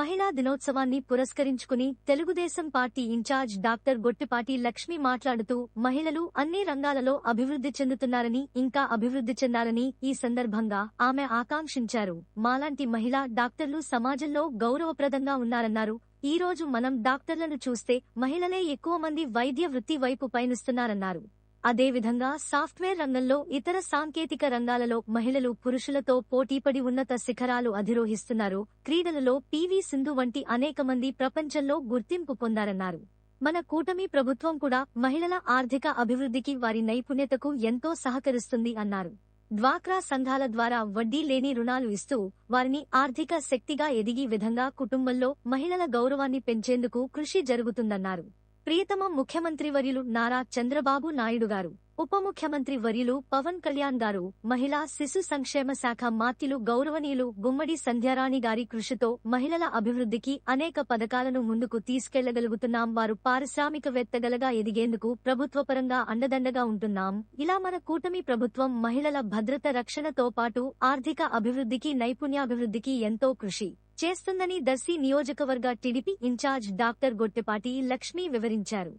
మహిళా దినోత్సవాన్ని పురస్కరించుకుని Telugu Desam party in-charge doctor Gottipati Lakshmi మాట్లాడుతూ మహిళలు అన్ని రంగాలలో అభివృద్ధి చెందుతున్నారని ఇంకా అభివృద్ధి చెందాలని ఈ సందర్భంగా ఆమె ఆకాంక్షించారు. మాలాంటి మహిళా డాక్టర్లు సమాజంలో గౌరవప్రదంగా ఉన్నారన్నారు. ఈ రోజు మనం డాక్టర్లను చూస్తే మహిళలే ఎక్కువ మంది వైద్య వృత్తి వైపు పయనిస్తున్నారన్నారు. అదేవిధంగా సాఫ్ట్వేర్ రంగంలో ఇతర సాంకేతిక రంగాలలో మహిళలు పురుషులతో పోటీపడి ఉన్నత శిఖరాలు అధిరోహిస్తున్నారు. క్రీడలలో పీవీ సింధు వంటి అనేక మంది ప్రపంచంలో గుర్తింపు పొందారన్నారు. మన కూటమి ప్రభుత్వం కూడా మహిళల ఆర్థిక అభివృద్ధికి వారి నైపుణ్యతకు ఎంతో సహకరిస్తుంది అన్నారు. డ్వాక్రా సంఘాల ద్వారా వడ్డీ లేని రుణాలు ఇస్తూ వారిని ఆర్థిక శక్తిగా ఎదిగి విధంగా కుటుంబంలో మహిళల గౌరవాన్ని పెంచేందుకు కృషి జరుగుతుందన్నారు. ప్రియతమ ముఖ్యమంత్రి వర్యులు నారా చంద్రబాబు నాయుడు గారు ఉప ముఖ్యమంత్రి వర్యులు పవన్ కళ్యాణ్ గారు మహిళా శిశు సంక్షేమ శాఖ మాత్యులు గౌరవనీయులు గుమ్మడి సంధ్యారాణి గారి కృషితో మహిళల అభివృద్ధికి అనేక పథకాలను ముందుకు తీసుకెళ్ళగలుగుతున్నాం. వారు పారిశ్రామికవేత్తగలగా ఎదిగేందుకు ప్రభుత్వపరంగా అండదండగా ఉంటున్నాం. ఇలా మన కూటమి ప్రభుత్వం మహిళల భద్రత రక్షణతో పాటు ఆర్థిక అభివృద్ధికి నైపుణ్యాభివృద్ధికి ఎంతో కృషి. చేస్తుందని దర్శి నియోజకవర్గ TDP in-charge doctor Gottipati Lakshmi వివరించారు.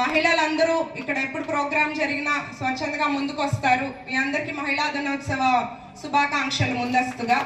మహిళలందరూ ఇక్కడ ఎప్పుడు ప్రోగ్రాం జరిగినా స్వచ్ఛందంగా ముందుకు వస్తారు మీ అందరికీ మహిళా దినోత్సవ శుభాకాంక్షలు ముందస్తుగా.